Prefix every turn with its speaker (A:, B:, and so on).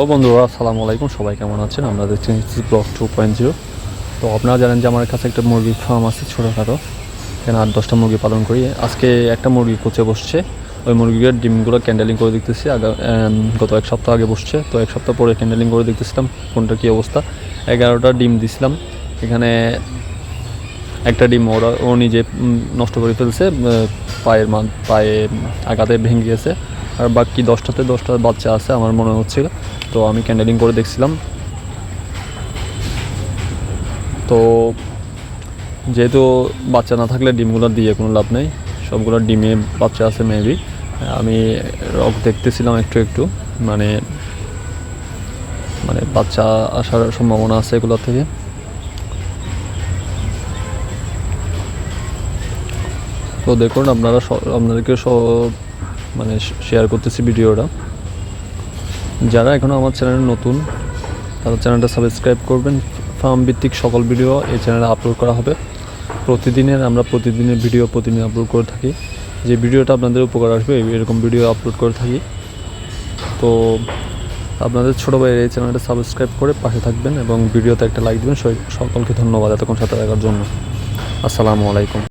A: ও বন্ধুরা, আসসালামু আলাইকুম। সবাই কেমন আছেন? আমরা দেখছি নিচ্ছি ব্লক টু পয়েন্ট জিরো তো আপনারা জানেন যে আমার কাছে একটা মুরগির ফার্ম আছে ছোটোখাটো। এখানে আট, দশটা মুরগি পালন করি। আজকে একটা মুরগি কোচে বসছে। ওই মুরগির ডিমগুলো ক্যান্ডেলিং করে দেখতেছি। আগা গত এক সপ্তাহ আগে বসছে। তো এক সপ্তাহ পরে ক্যান্ডেলিং করে দেখতেছিলাম, কোনটা কী অবস্থা। এগারোটা ডিম দিছিলাম। এখানে একটা ডিম ওরা, ও নিজে নষ্ট করে ফেলছে পায়ের মা পায়ে আঘাতে ভেঙে গিয়েছে আর বাকি দশটাতে দশটা বাচ্চা আছে, আমার মনে হচ্ছিল। তো আমি ক্যান্ডেলিং করে দেখছিলাম। তো যেহেতু বাচ্চা না থাকলে ডিমগুলো দিয়ে কোনো লাভ নেই, সবগুলো ডিমে বাচ্চা আছে মেবি আমি রক দেখতেছিলাম একটু একটু মানে মানে বাচ্চা আসার সম্ভাবনা আছে এগুলো থেকে। তো দেখুন, আপনারা আপনাদেরকে সব মানে শেয়ার করতেছি ভিডিওটা। যারা এখনও আমার চ্যানেলে নতুন, তারা চ্যানেলটা সাবস্ক্রাইব করবেন। ফার্ম ভিত্তিক সকল ভিডিও এই চ্যানেলে আপলোড করা হবে। প্রতিদিনের, আমরা প্রতিদিনের ভিডিও প্রতিদিন আপলোড করে থাকি। যে ভিডিওটা আপনাদের উপকার আসবে এরকম ভিডিও আপলোড করে থাকি। তো আপনাদের ছোটো ভাইয়ের এই চ্যানেলটা সাবস্ক্রাইব করে পাশে থাকবেন এবং ভিডিওতে একটা লাইক দেবেন। সকলকে ধন্যবাদ এতক্ষণ সাথে থাকার জন্য। আসসালামু আলাইকুম।